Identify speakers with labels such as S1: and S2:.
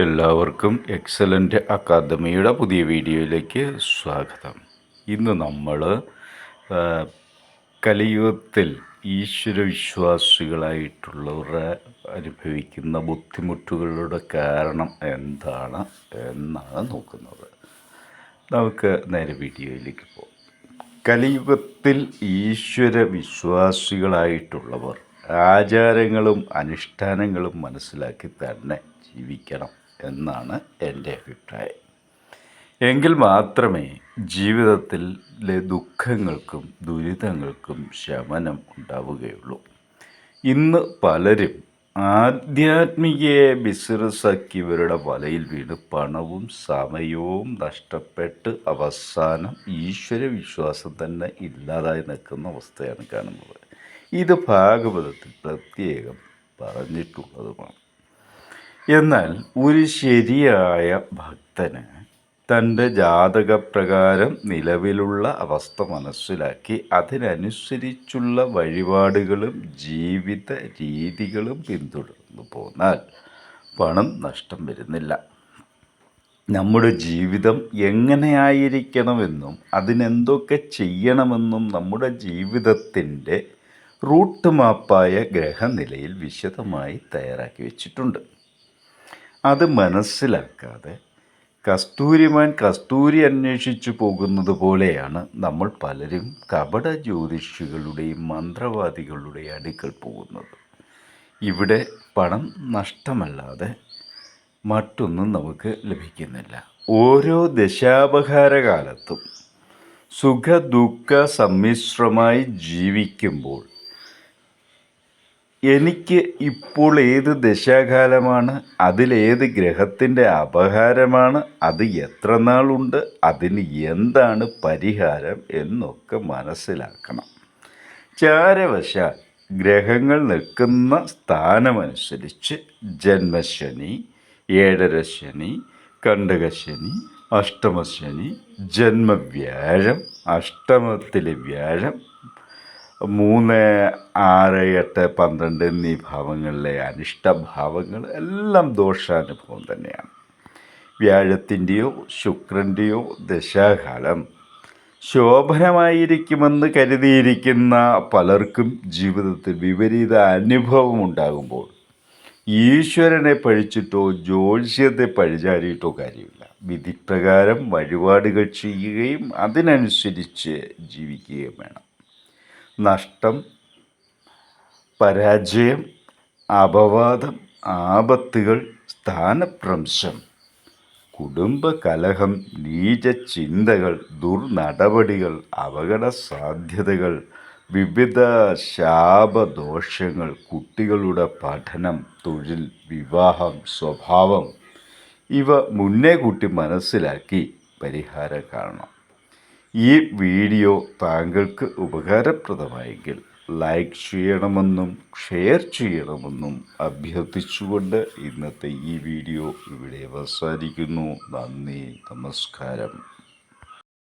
S1: എല്ലാവർക്കും എക്സലന്റ് അക്കാദമിയുടെ പുതിയ വീഡിയോയിലേക്ക് സ്വാഗതം. ഇന്ന് നമ്മൾ കലിയുഗത്തിൽ ഈശ്വരവിശ്വാസികളായിട്ടുള്ളവർ അനുഭവിക്കുന്ന ബുദ്ധിമുട്ടുകളുടെ കാരണം എന്താണ് എന്നാണ് നോക്കുന്നത്. നമുക്ക് നേരെ വീഡിയോയിലേക്ക് പോകാം. കലിയുഗത്തിൽ ഈശ്വര വിശ്വാസികളായിട്ടുള്ളവർ ആചാരങ്ങളും അനുഷ്ഠാനങ്ങളും മനസ്സിലാക്കി തന്നെ ജീവിക്കണം. എന്നാണ് എന്റെ അഭിപ്രായം. എങ്കിൽ മാത്രമേ ജീവിതത്തിലെ ദുഃഖങ്ങൾക്കും ദുരിതങ്ങൾക്കും ശമനം ഉണ്ടാവുകയുള്ളൂ. ഇന്ന് പലരും ആധ്യാത്മികയെ ബിസിനസ്സാക്കിയവരുടെ വലയിൽ വീണ് പണവും സമയവും നഷ്ടപ്പെട്ട് അവസാനം ഈശ്വര വിശ്വാസം തന്നെ ഇല്ലാതായി നിൽക്കുന്ന അവസ്ഥയാണ് കാണുന്നത്. ഇത് ഭാഗവതത്തിൽ പ്രത്യേകം പറഞ്ഞിട്ടുള്ളതുമാണ്. എന്നാൽ ഒരു ശരിയായ ഭക്തന് തന്റെ ജാതകപ്രകാരം നിലവിലുള്ള അവസ്ഥ മനസ്സിലാക്കി അതിനനുസരിച്ചുള്ള വഴിപാടുകളും ജീവിത രീതികളും പിന്തുടർന്നു പോന്നാൽ പണം നഷ്ടം വരുന്നില്ല. നമ്മുടെ ജീവിതം എങ്ങനെയായിരിക്കണമെന്നും അതിനെന്തൊക്കെ ചെയ്യണമെന്നും നമ്മുടെ ജീവിതത്തിന്റെ റൂട്ട് മാപ്പായ ഗ്രഹനിലയിൽ വിശദമായി തയ്യാറാക്കി വെച്ചിട്ടുണ്ട്. അത് മനസ്സിലാക്കാതെ കസ്തൂരിമാൻ കസ്തൂരി അന്വേഷിച്ചു പോകുന്നത് പോലെയാണ് നമ്മൾ പലരും കപട ജ്യോതിഷികളുടെയും മന്ത്രവാദികളുടെയും അടുക്കൽ പോകുന്നത്. ഇവിടെ പണം നഷ്ടമല്ലാതെ മറ്റൊന്നും നമുക്ക് ലഭിക്കുന്നില്ല. ഓരോ ദശാപഹാരകാലത്തും സുഖ ദുഃഖ സമ്മിശ്രമായി ജീവിക്കുമ്പോൾ എനിക്ക് ഇപ്പോൾ ഏത് ദശാകാലമാണ് അതിലേത് ഗ്രഹത്തിന്റെ അപഹാരമാണ് അത് എത്ര നാളുണ്ട് അതിന് എന്താണ് പരിഹാരം എന്നൊക്കെ മനസ്സിലാക്കണം. ചാരവശാൽ ഗ്രഹങ്ങൾ നിൽക്കുന്ന സ്ഥാനമനുസരിച്ച് ജന്മശനി ഏഴരശനി കണ്ടകശനി അഷ്ടമശനി ജന്മവ്യാഴം അഷ്ടമത്തിലെ വ്യാഴം മൂന്ന് ആറ് എട്ട് പന്ത്രണ്ട് എന്നീ ഭാവങ്ങളിലെ അനിഷ്ടഭാവങ്ങൾ എല്ലാം ദോഷാനുഭവം തന്നെയാണ്. വ്യാഴത്തിന്റെയോ ശുക്രന്റെയോ ദശാകാലം ശോഭനമായിരിക്കുമെന്ന് കരുതിയിരിക്കുന്ന പലർക്കും ജീവിതത്തിൽ വിപരീത അനുഭവം ഉണ്ടാകുമ്പോൾ ഈശ്വരനെ പഴിച്ചിട്ടോ ജ്യോത്സ്യത്തെ പഴിചാരിയിട്ടോ കാര്യമില്ല. വിധിപ്രകാരം വഴിപാടുകൾ ചെയ്യുകയും അതിനനുസരിച്ച് ജീവിക്കുകയും വേണം. നഷ്ടം പരാജയം അപവാദം ആപത്തുകൾ സ്ഥാനഭ്രംശം കുടുംബകലഹം നീചചിന്തകൾ ദുർനടപടികൾ അപകട സാധ്യതകൾ വിവിധ ശാപദോഷങ്ങൾ കുട്ടികളുടെ പഠനം തൊഴിൽ വിവാഹം സ്വഭാവം ഇവ മുന്നേ കൂട്ടി മനസ്സിലാക്കി പരിഹാരം കാണണം. ഈ വീഡിയോ താങ്കൾക്ക് ഉപകാരപ്രദമായെങ്കിൽ ലൈക്ക് ചെയ്യണമെന്നും ഷെയർ ചെയ്യണമെന്നും അഭ്യർത്ഥിച്ചുകൊണ്ട് ഇന്നത്തെ ഈ വീഡിയോ ഇവിടെ അവസാനിക്കുന്നു. നന്ദി നമസ്കാരം.